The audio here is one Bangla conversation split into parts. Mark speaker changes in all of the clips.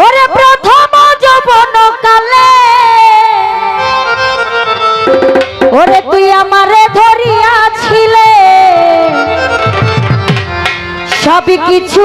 Speaker 1: ওরে প্রথম যৌবন কালে। ওরে তুই আমারে ধরিয়াছিলে। সব কিছু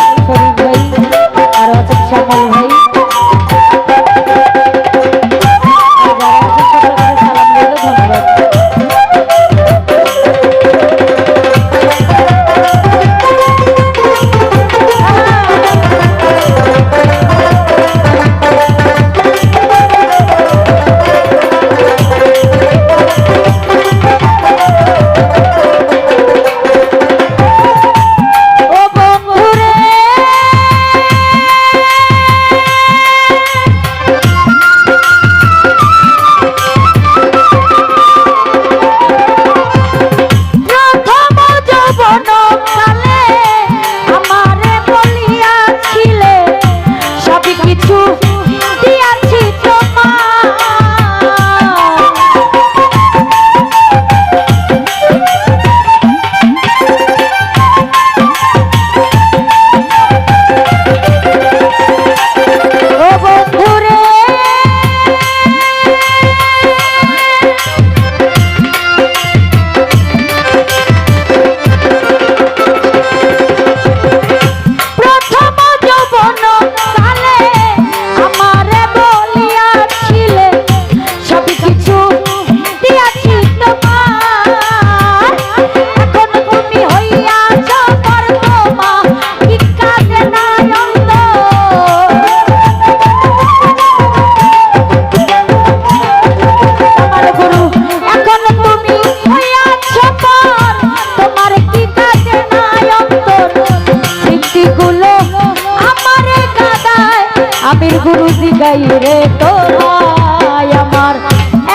Speaker 1: মন্দির গুরু দিগাই রে তোরাই আমার।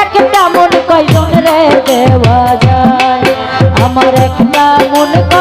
Speaker 1: একটা মন কয়জন রে দেওয়া যায়। আমার একটা মন কয়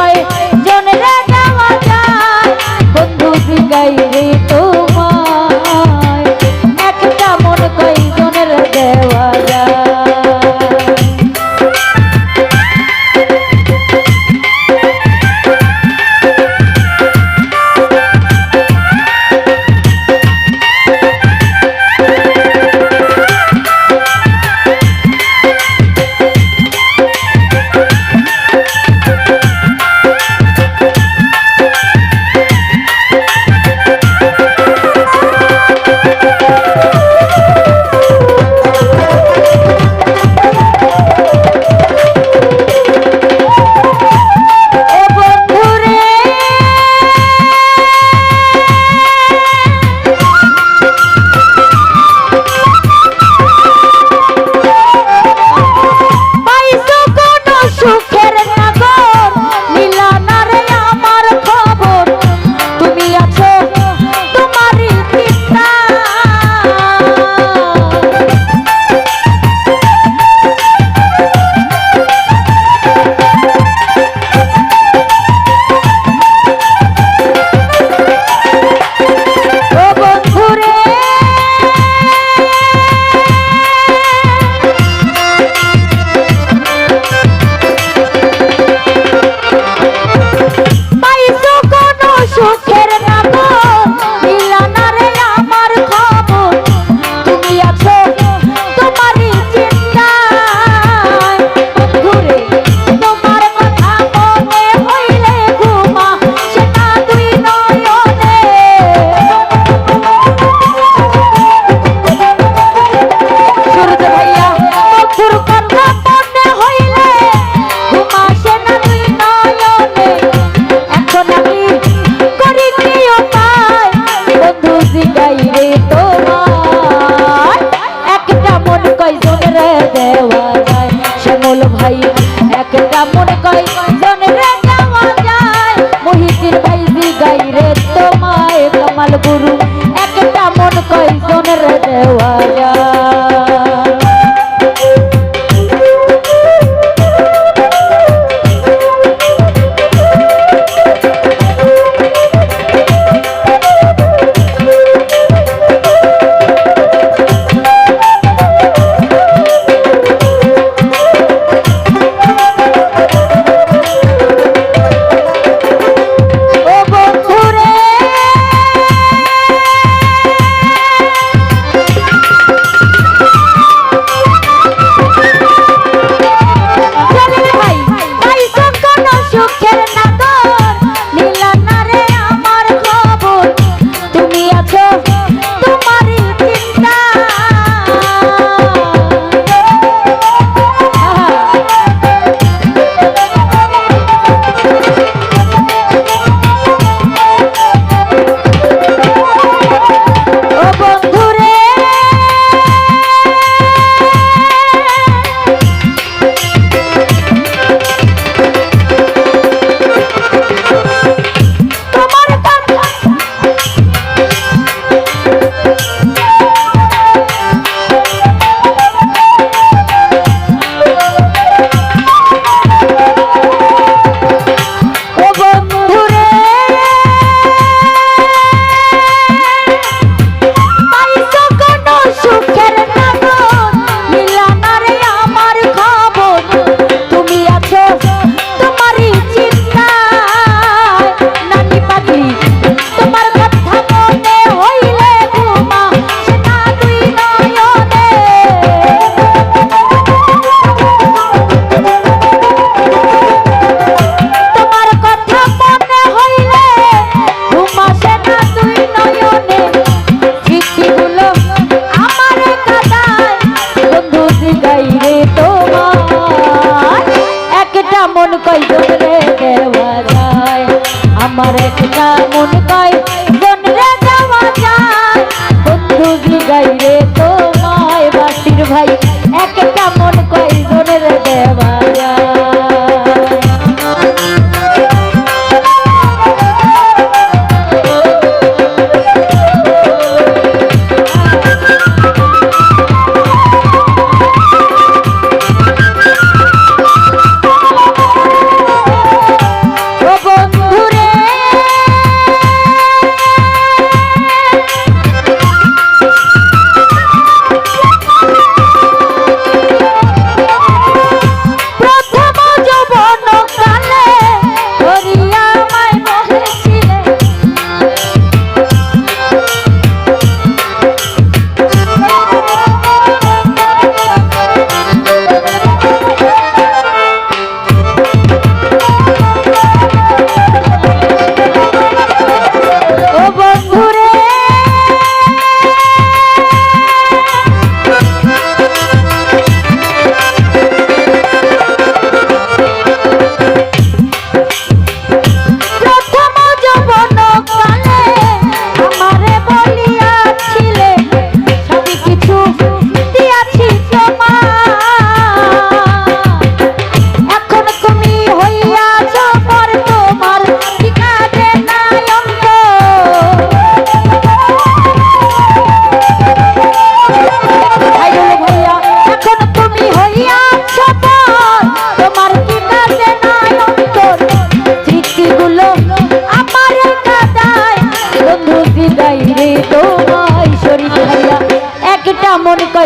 Speaker 1: আমার একটা মন পায়। মন রে যাওয়া যায় বন্ধু গাই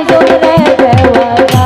Speaker 1: জোরে দেওয়া